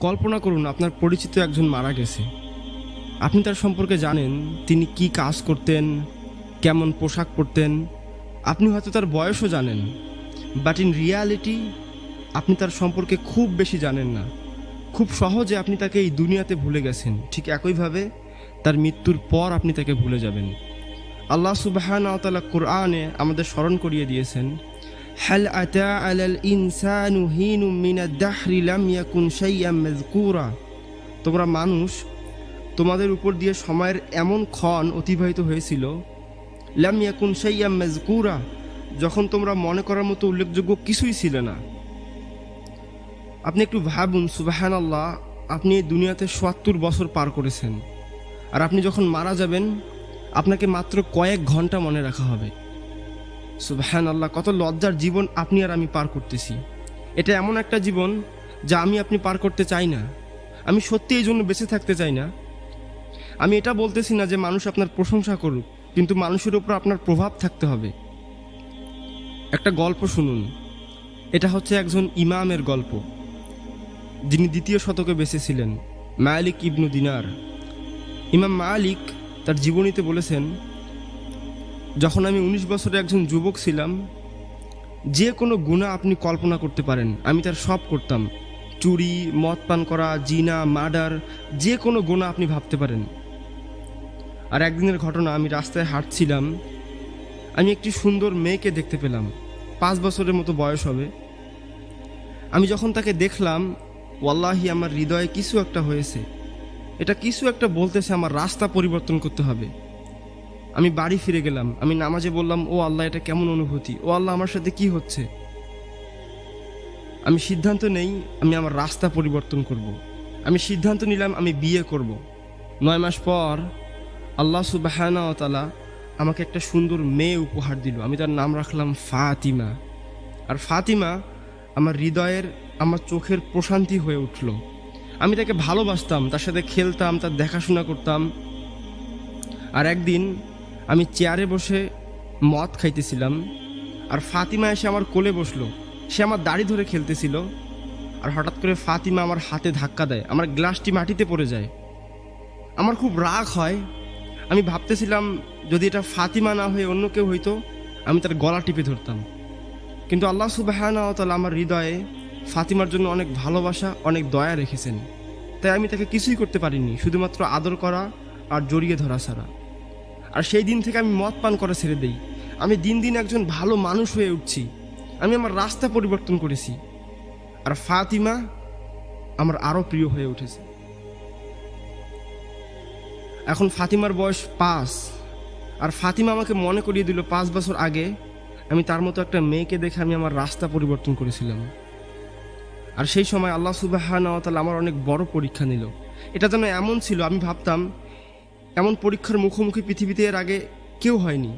কল্পনা করুন, আপনার পরিচিত একজন মারা গেছে। আপনি তার সম্পর্কে জানেন, তিনি কি কাজ করতেন, কেমন পোশাক পরতেন। আপনি হয়তো তার বয়সও জানেন বাট ইন রিয়ালিটি আপনি তার সম্পর্কে খুব বেশি জানেন না। খুব সহজে আপনি তাকে এই দুনিয়াতে ভুলে গেছেন। ঠিক একইভাবে, তার মৃত্যুর পর আপনি তাকে ভুলে যাবেন। আল্লাহ সুবাহানতালা কোরআনে আমাদের স্মরণ করিয়ে দিয়েছেন هل أتى على الإنسان حين من الدهر لم يكن شيئا مذكورا তোমরা মানুষ তোমাদের উপর দিয়ে সময়ের এমন ক্ষণ অতিবাহিত হয়েছিল লাম ইয়াকুন শাইয়াম মাযকুরা যখন তোমরা মনে করার মতো উল্লেখযোগ্য কিছুই ছিল না আপনি একটু ভাবুন সুবাহানাল্লাহ আপনি এই দুনিয়াতে সত্তর বছর পার করেছেন আর আপনি যখন মারা যাবেন আপনাকে মাত্র কয়েক ঘন্টা মনে রাখা হবে সুবাহান আল্লাহ কত লজ্জার জীবন আপনি আর আমি পার করতেছি। এটা এমন একটা জীবন যা আমি আপনি পার করতে চাই না। আমি সত্যি এই জন্য বেঁচে থাকতে চাই না। আমি এটা বলতেছি না যে মানুষ আপনার প্রশংসা করুক, কিন্তু মানুষের উপর আপনার প্রভাব থাকতে হবে। একটা গল্প শুনুন। এটা হচ্ছে একজন ইমামের গল্প। যিনি দ্বিতীয় শতকে বেঁচেছিলেন মায়ালিক ইবনু দিনার। ইমাম মালিক তার জীবনীতে বলেছেন যখন আমি উনিশ বছরের একজন যুবক ছিলাম, যে কোনো গুণা আপনি কল্পনা করতে পারেন। আমি তার সব করতাম। চুরি, মদ পান করা, জিনা, মার্ডার, যে কোনো গুণা আপনি ভাবতে পারেন। আর একদিনের ঘটনা, আমি রাস্তায় হাঁটছিলাম। আমি একটি সুন্দর মেয়েকে দেখতে পেলাম। পাঁচ বছরের মতো বয়স হবে। আমি যখন তাকে দেখলাম, ওয়াল্লাহি, আমার হৃদয়ে কিছু একটা হয়েছে। এটা কিছু একটা বলতেছে, আমার রাস্তা পরিবর্তন করতে হবে। আমি বাড়ি ফিরে গেলাম। আমি নামাজে বললাম, ও আল্লাহ, এটা কেমন অনুভূতি? ও আল্লাহ, আমার সাথে কি হচ্ছে? আমি সিদ্ধান্ত নেই, আমি আমার রাস্তা পরিবর্তন করব। আমি সিদ্ধান্ত নিলাম, আমি বিয়ে করব। নয় মাস পর আল্লাহ সুবাহানা তালা আমাকে একটা সুন্দর মেয়ে উপহার দিল। আমি তার নাম রাখলাম ফাতিমা। আর ফাতিমা আমার হৃদয়ের, আমার চোখের প্রশান্তি হয়ে উঠল। আমি তাকে ভালোবাসতাম, তার সাথে খেলতাম, তার দেখাশোনা করতাম। আর একদিন আমি চেয়ারে বসে মদ খাইতেছিলাম, আর ফাতিমা এসে আমার কোলে বসল। সে আমার দাড়ি ধরে খেলতেছিল, আর হঠাৎ করে ফাতিমা আমার হাতে ধাক্কা দেয়, আমার গ্লাসটি মাটিতে পড়ে যায়। আমার খুব রাগ হয়। আমি ভাবতেছিলাম, যদি এটা ফাতিমা না হয়ে অন্য কেউ হইতো, আমি তার গলা টিপে ধরতাম। কিন্তু আল্লাহ সুবাহানা তালা আমার হৃদয়ে ফাতিমার জন্য অনেক ভালোবাসা, অনেক দয়া রেখেছেন। তাই আমি তাকে কিছুই করতে পারিনি, শুধুমাত্র আদর করা আর জড়িয়ে ধরা ছাড়া। আর সেই দিন থেকে আমি মদ পান করা ছেড়ে দেই। আমি দিন দিন একজন ভালো মানুষ হয়ে উঠছি। আমি আমার রাস্তা পরিবর্তন করেছি। আর ফাতিমা আমার আরও প্রিয় হয়ে উঠেছে। এখন ফাতিমার বয়স পাঁচ। আর ফাতিমা আমাকে মনে করিয়ে দিল, পাঁচ বছর আগে আমি তার মতো একটা মেয়েকে দেখে আমি আমার রাস্তা পরিবর্তন করেছিলাম। আর সেই সময় আল্লাহ সুবাহ আমার অনেক বড় পরীক্ষা নিল। এটা যেন এমন ছিল, আমি ভাবতাম এমন পরীক্ষার মুখোমুখি পৃথিবীতে এর আগে কেউ হয়নি।